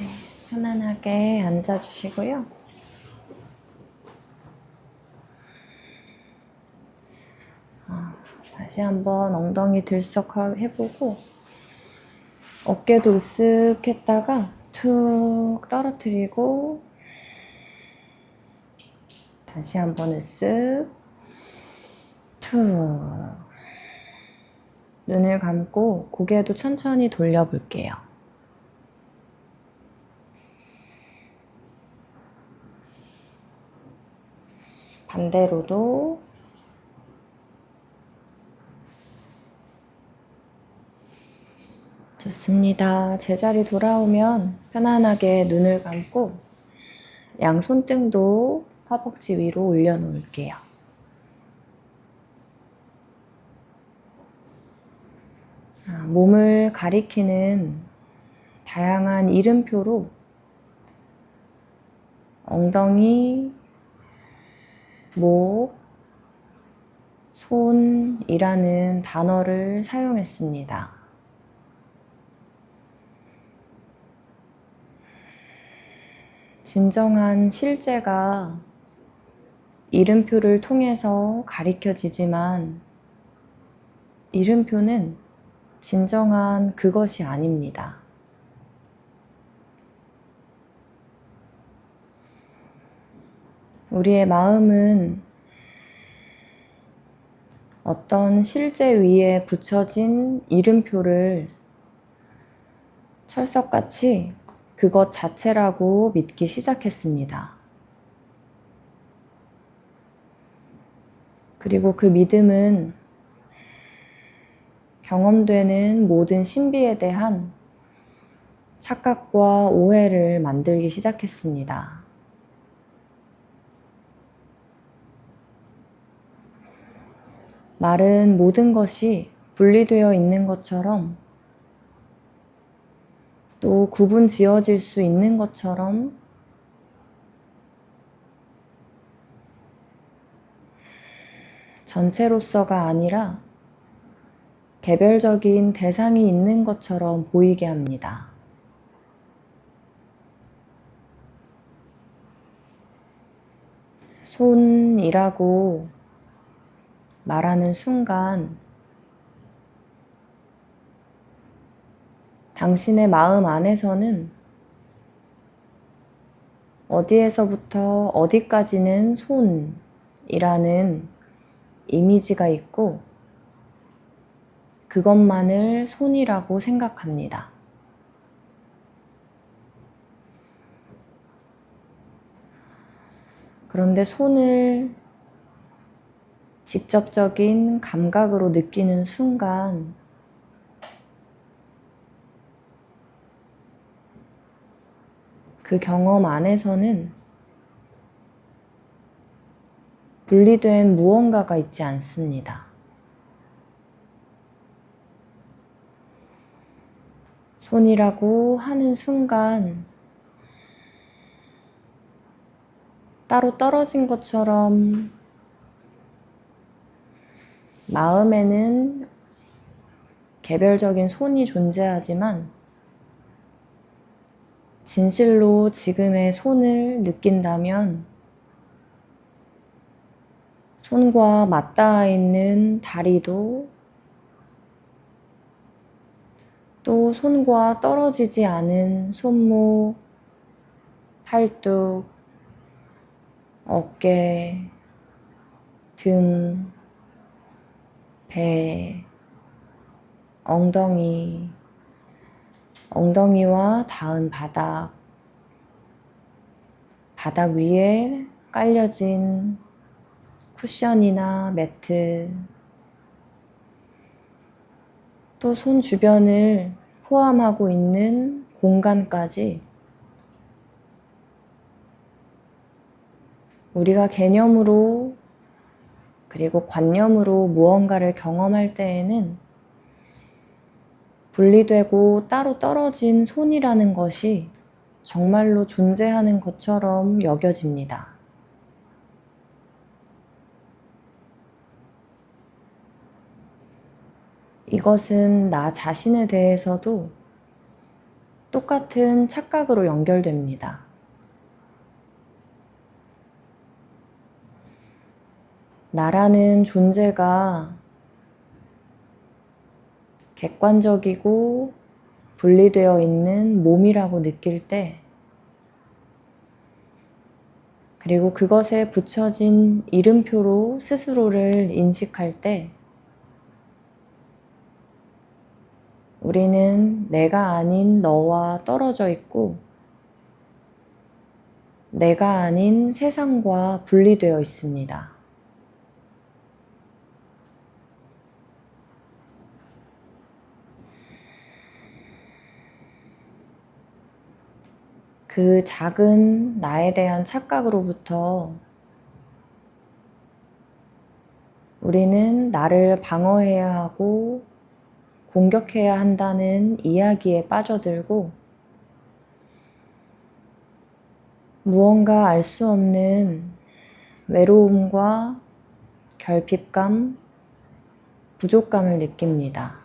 네, 편안하게 앉아주시고요. 아, 다시 한번 엉덩이 들썩 해보고 어깨도 으쓱 했다가 툭 떨어뜨리고 다시 한번 으쓱 툭 눈을 감고 고개도 천천히 돌려볼게요. 반대로도 좋습니다. 제자리 돌아오면 편안하게 눈을 감고 양 손등도 허벅지 위로 올려놓을게요. 아, 몸을 가리키는 다양한 이름표로 엉덩이, 목, 손이라는 단어를 사용했습니다. 진정한 실제가 이름표를 통해서 가리켜지지만 이름표는 진정한 그것이 아닙니다. 우리의 마음은 어떤 실제 위에 붙여진 이름표를 철석같이 그것 자체라고 믿기 시작했습니다. 그리고 그 믿음은 경험되는 모든 신비에 대한 착각과 오해를 만들기 시작했습니다. 말은 모든 것이 분리되어 있는 것처럼 또 구분 지어질 수 있는 것처럼 전체로서가 아니라 개별적인 대상이 있는 것처럼 보이게 합니다. 손이라고 말하는 순간 당신의 마음 안에서는 어디에서부터 어디까지는 손이라는 이미지가 있고 그것만을 손이라고 생각합니다. 그런데 손을 직접적인 감각으로 느끼는 순간 그 경험 안에서는 분리된 무언가가 있지 않습니다. 손이라고 하는 순간 따로 떨어진 것처럼 마음에는 개별적인 손이 존재하지만 진실로 지금의 손을 느낀다면 손과 맞닿아 있는 다리도 또 손과 떨어지지 않은 손목, 팔뚝, 어깨, 등, 배, 엉덩이, 엉덩이와 닿은 바닥, 바닥 위에 깔려진 쿠션이나 매트, 또 손 주변을 포함하고 있는 공간까지 우리가 개념으로 그리고 관념으로 무언가를 경험할 때에는 분리되고 따로 떨어진 손이라는 것이 정말로 존재하는 것처럼 여겨집니다. 이것은 나 자신에 대해서도 똑같은 착각으로 연결됩니다. 나라는 존재가 객관적이고 분리되어 있는 몸이라고 느낄 때, 그리고 그것에 붙여진 이름표로 스스로를 인식할 때, 우리는 내가 아닌 너와 떨어져 있고, 내가 아닌 세상과 분리되어 있습니다. 그 작은 나에 대한 착각으로부터 우리는 나를 방어해야 하고 공격해야 한다는 이야기에 빠져들고 무언가 알 수 없는 외로움과 결핍감, 부족감을 느낍니다.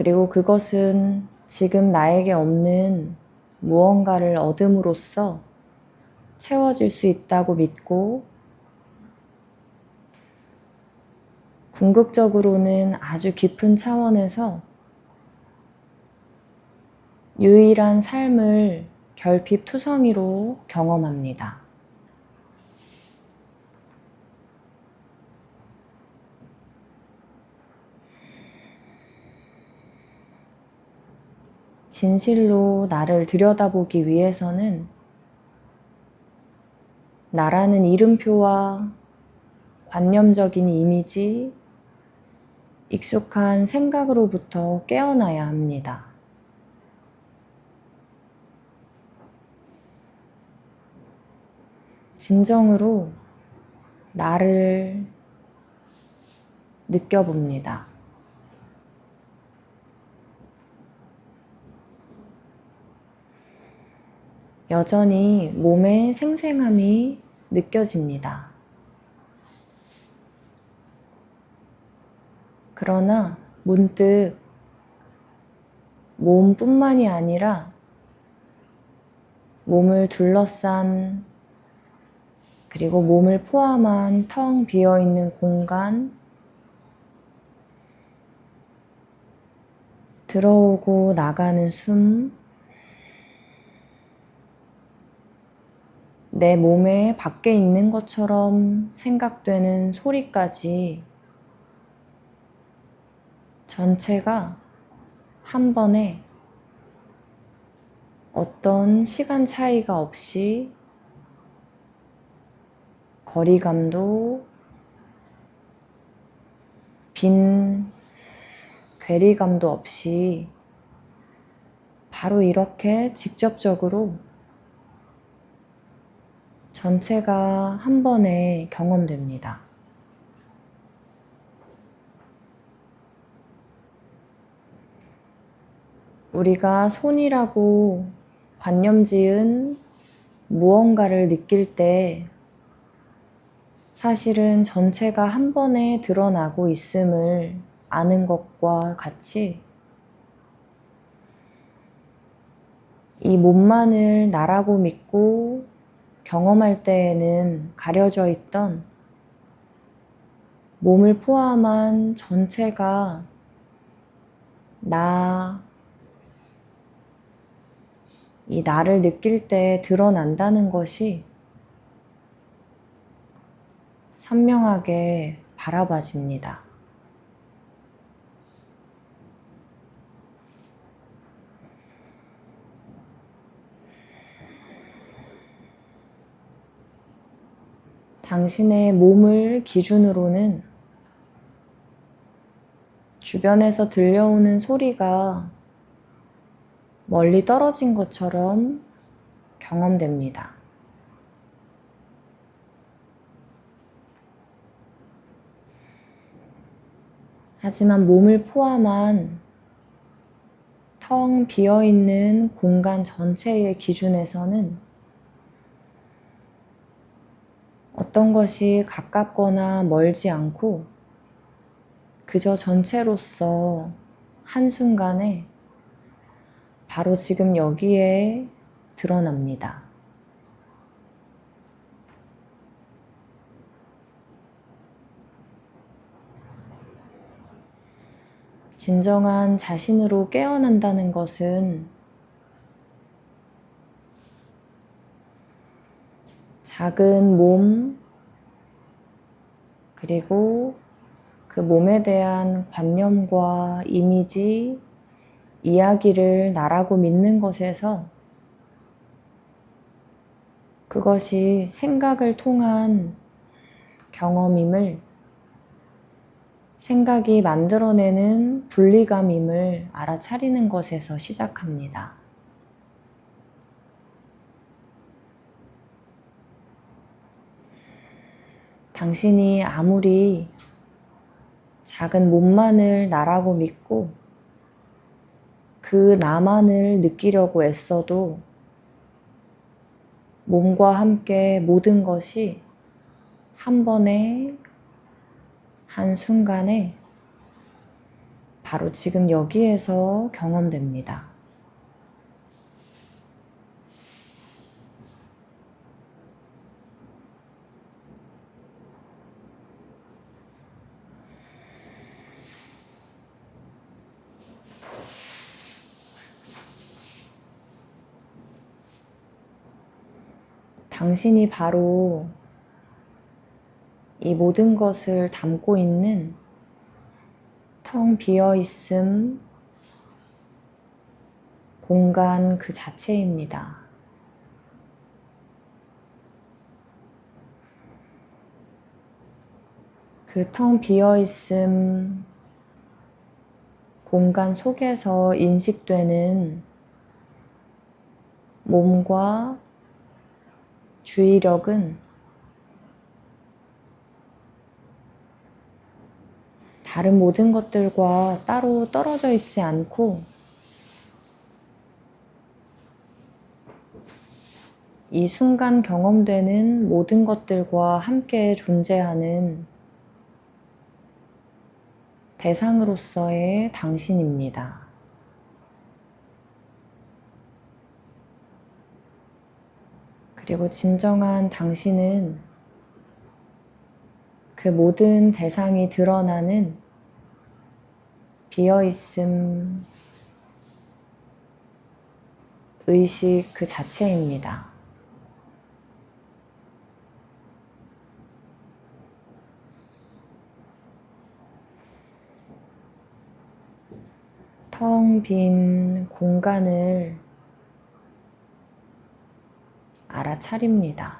그리고 그것은 지금 나에게 없는 무언가를 얻음으로써 채워질 수 있다고 믿고 궁극적으로는 아주 깊은 차원에서 유일한 삶을 결핍 투성이로 경험합니다. 진실로 나를 들여다보기 위해서는 나라는 이름표와 관념적인 이미지, 익숙한 생각으로부터 깨어나야 합니다. 진정으로 나를 느껴봅니다. 여전히 몸의 생생함이 느껴집니다. 그러나 문득 몸뿐만이 아니라 몸을 둘러싼 그리고 몸을 포함한 텅 비어 있는 공간, 들어오고 나가는 숨, 내 몸에 밖에 있는 것처럼 생각되는 소리까지 전체가 한 번에 어떤 시간 차이가 없이 거리감도 빈 괴리감도 없이 바로 이렇게 직접적으로 전체가 한 번에 경험됩니다. 우리가 손이라고 관념 지은 무언가를 느낄 때 사실은 전체가 한 번에 드러나고 있음을 아는 것과 같이 이 몸만을 나라고 믿고 경험할 때에는 가려져 있던 몸을 포함한 전체가 나, 이 나를 느낄 때 드러난다는 것이 선명하게 바라봐집니다. 당신의 몸을 기준으로는 주변에서 들려오는 소리가 멀리 떨어진 것처럼 경험됩니다. 하지만 몸을 포함한 텅 비어 있는 공간 전체의 기준에서는 어떤 것이 가깝거나 멀지 않고 그저 전체로서 한순간에 바로 지금 여기에 드러납니다. 진정한 자신으로 깨어난다는 것은 작은 몸, 그리고 그 몸에 대한 관념과 이미지, 이야기를 나라고 믿는 것에서 그것이 생각을 통한 경험임을 생각이 만들어내는 분리감임을 알아차리는 것에서 시작합니다. 당신이 아무리 작은 몸만을 나라고 믿고 그 나만을 느끼려고 애써도 몸과 함께 모든 것이 한 번에 한 순간에 바로 지금 여기에서 경험됩니다. 당신이 바로 이 모든 것을 담고 있는 텅 비어 있음 공간 그 자체입니다. 그 텅 비어 있음 공간 속에서 인식되는 몸과 주의력은 다른 모든 것들과 따로 떨어져 있지 않고 이 순간 경험되는 모든 것들과 함께 존재하는 대상으로서의 당신입니다. 그리고 진정한 당신은 그 모든 대상이 드러나는 비어있음, 의식 그 자체입니다. 텅 빈 공간을 알아차립니다.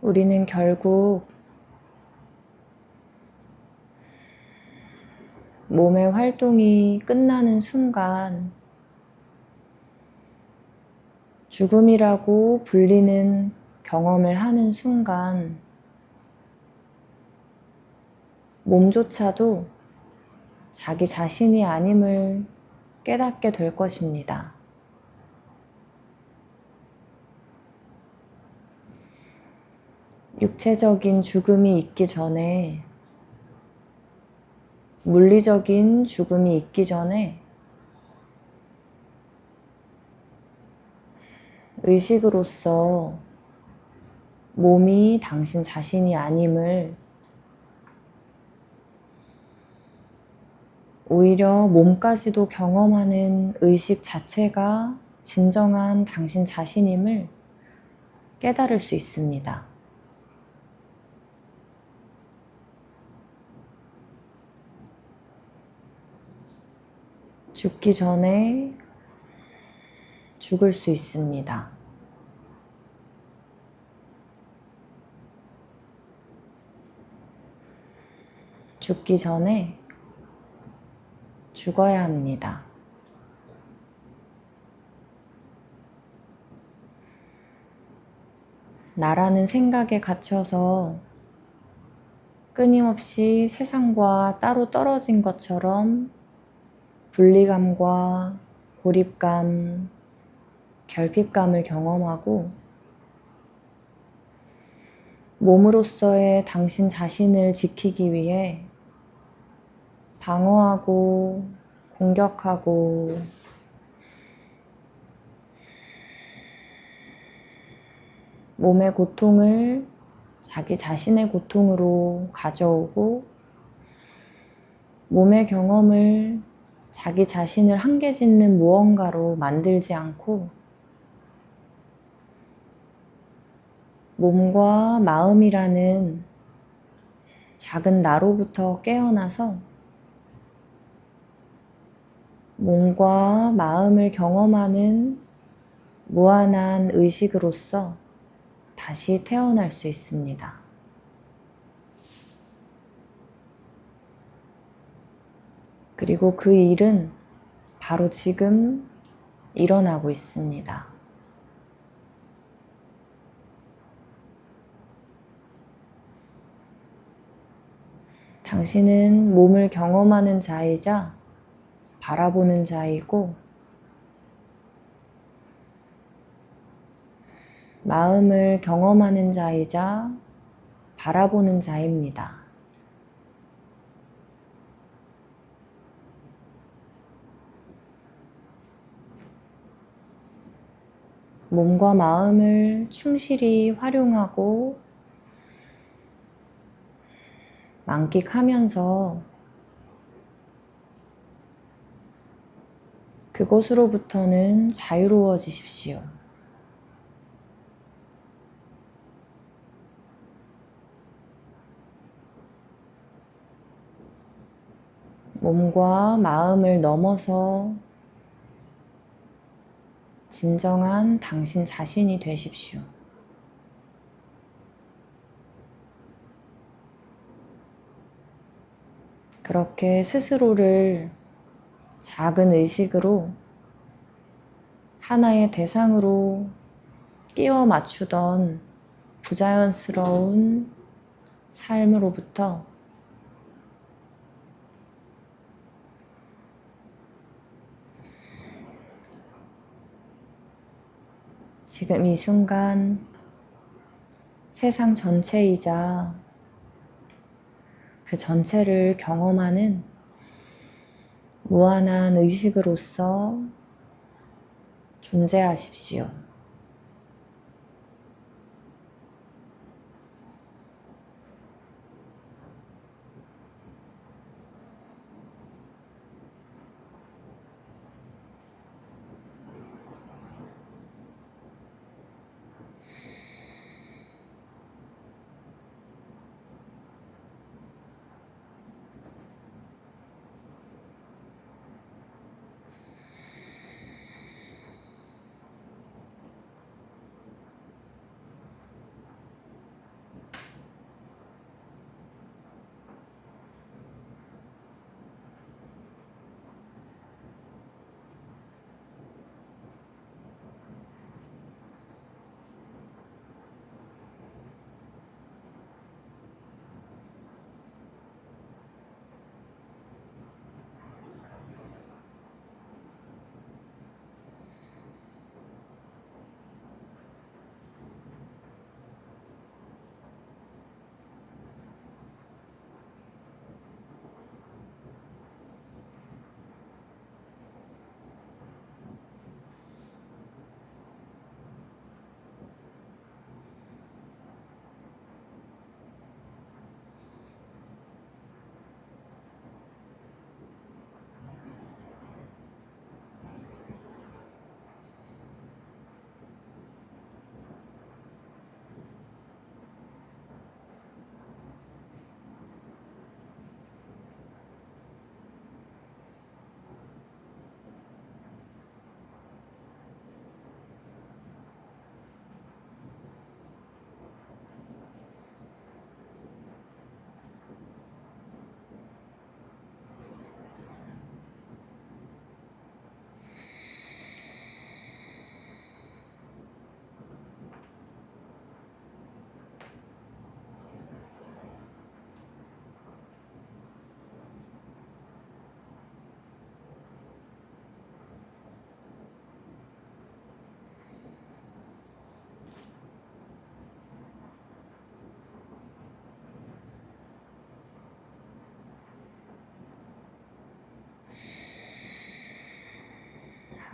우리는 결국 몸의 활동이 끝나는 순간 죽음이라고 불리는 경험을 하는 순간 몸조차도 자기 자신이 아님을 깨닫게 될 것입니다. 육체적인 죽음이 있기 전에 물리적인 죽음이 있기 전에 의식으로서 몸이 당신 자신이 아님을 오히려 몸까지도 경험하는 의식 자체가 진정한 당신 자신임을 깨달을 수 있습니다. 죽기 전에 죽을 수 있습니다. 죽기 전에 죽어야 합니다. 나라는 생각에 갇혀서 끊임없이 세상과 따로 떨어진 것처럼 분리감과 고립감, 결핍감을 경험하고 몸으로서의 당신 자신을 지키기 위해 방어하고 공격하고. 몸의 고통을 자기 자신의 고통으로 가져오고 몸의 경험을 자기 자신을 한계 짓는 무언가로 만들지 않고 몸과 마음이라는 작은 나로부터 깨어나서 몸과 마음을 경험하는 무한한 의식으로서 다시 태어날 수 있습니다. 그리고 그 일은 바로 지금 일어나고 있습니다. 당신은 몸을 경험하는 자이자 바라보는 자이고 마음을 경험하는 자이자 바라보는 자입니다. 몸과 마음을 충실히 활용하고 만끽하면서 그것으로부터는 자유로워지십시오. 몸과 마음을 넘어서 진정한 당신 자신이 되십시오. 그렇게 스스로를 작은 의식으로 하나의 대상으로 끼워 맞추던 부자연스러운 삶으로부터 지금 이 순간 세상 전체이자 그 전체를 경험하는 무한한 의식으로서 존재하십시오.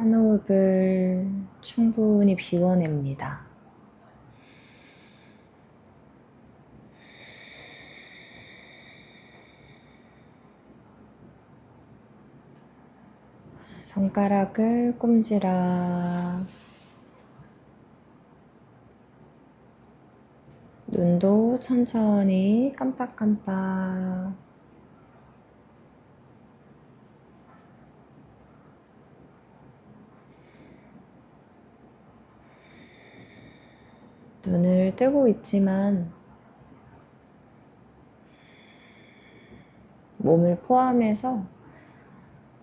한 호흡을 충분히 비워냅니다. 손가락을 꼼지락 눈도 천천히 깜빡깜빡 눈을 뜨고 있지만 몸을 포함해서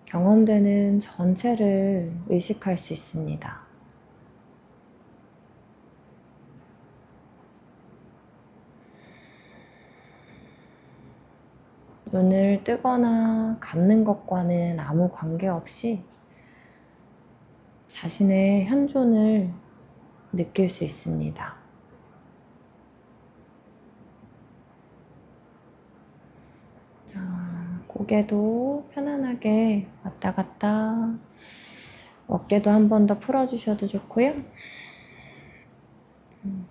경험되는 전체를 의식할 수 있습니다. 눈을 뜨거나 감는 것과는 아무 관계없이 자신의 현존을 느낄 수 있습니다. 아, 고개도 편안하게 왔다 갔다 어깨도 한 번 더 풀어주셔도 좋고요. 음,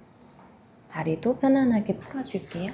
다리도 편안하게 풀어줄게요.